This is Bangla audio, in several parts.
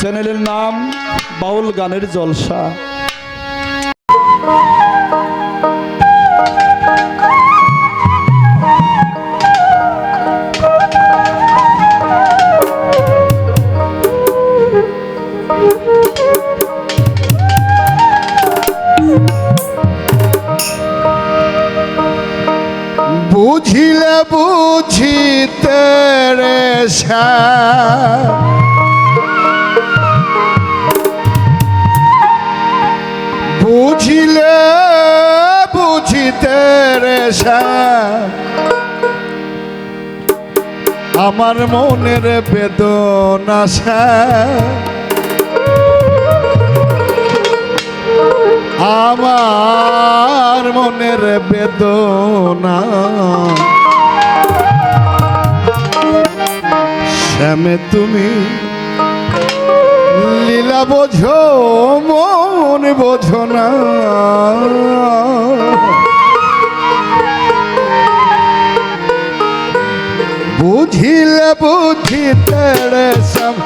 চ্যানেলের নাম বাউল গানের জলসা। বুঝিলে বুঝিতে রে আমার মনের বেদনা। আমার মনের বেদনা। শ্যামে তুমি লীলা বোঝো মন বোঝো না। বুঝিলে বুঝিতে রে শ্যাম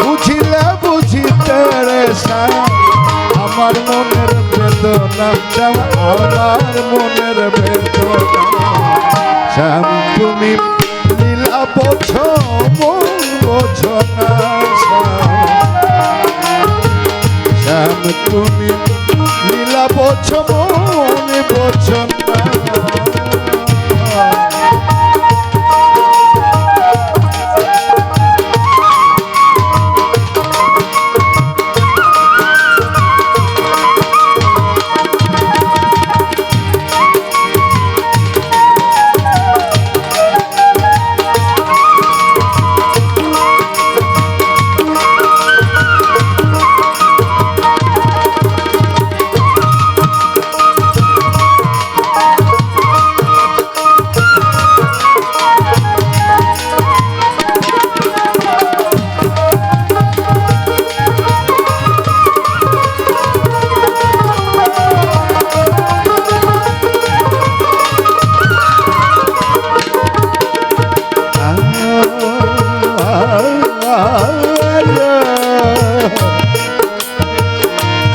বুঝিলে বুঝিতে রে শ্যাম আমার মনের বেদনা শ্যাম আমার মনের বেদনা শ্যাম তুমি লীলা বোঝো মন বোঝো না শ্যাম তুমি লীলা মন বোঝো না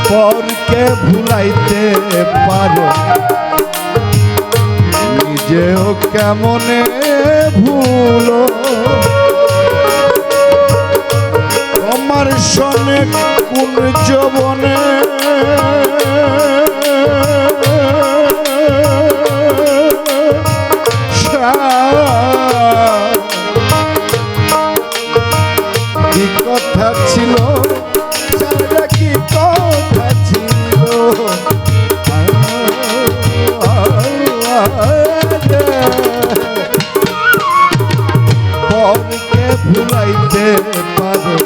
পরকে ভুলাইতে পারো। নিজেও কেমনে ভুলো? তোমার সনে কোন যবনে কথা ছিল? কি কথা ছিল? পরকে ভুলাইতে পারো।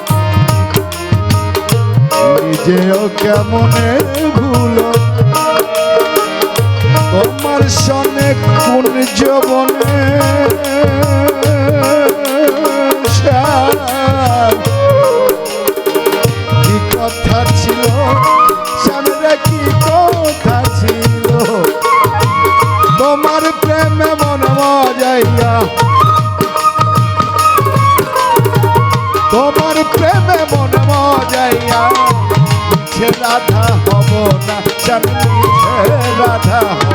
নিজেও কেমনে ভুলো? তোমার সনে কোন যবনে প্রেমে মন মজাইয়া। তোমার প্রেমে মন মজাইয়া। সে রাধা হব না সামনে রাধা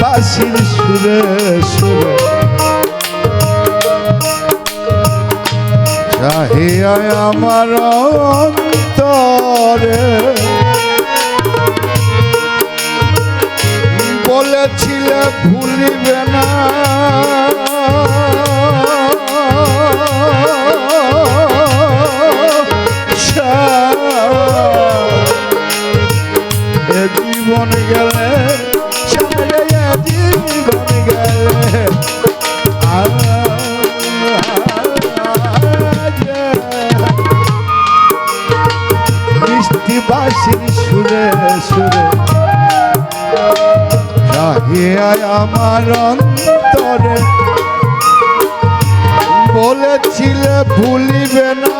বাসির সুরে সুরে। চাহিয়ায় আমার অন্তরে। বলেছিলে ভুলিবে না। জীবন গেলে বাসির সুরে সুরে চাহিয়ায় আমার অন্তরে বলেছিলে ভুলিবে না।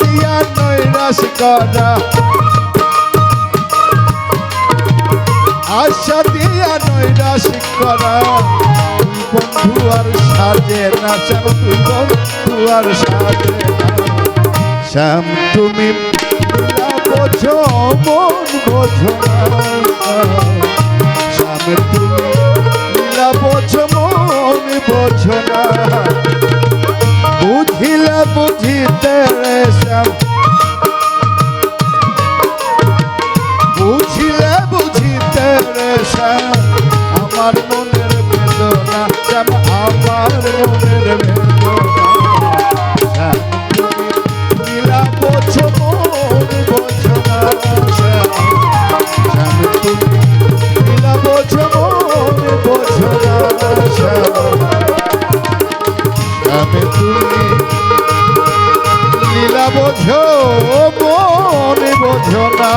দিয়া নৈরাশ করা আশা দিয়া নৈরাশ করা বন্ধু আর সাজে না শ্যাম তুই বন্ধু আর সাজে শ্যাম, তুমি বোঝো, মন বোঝো শ্যাম, তুমি বোঝো, মন বোঝো না। বুঝিলে বুঝিতে বোঝো মন বোঝো না।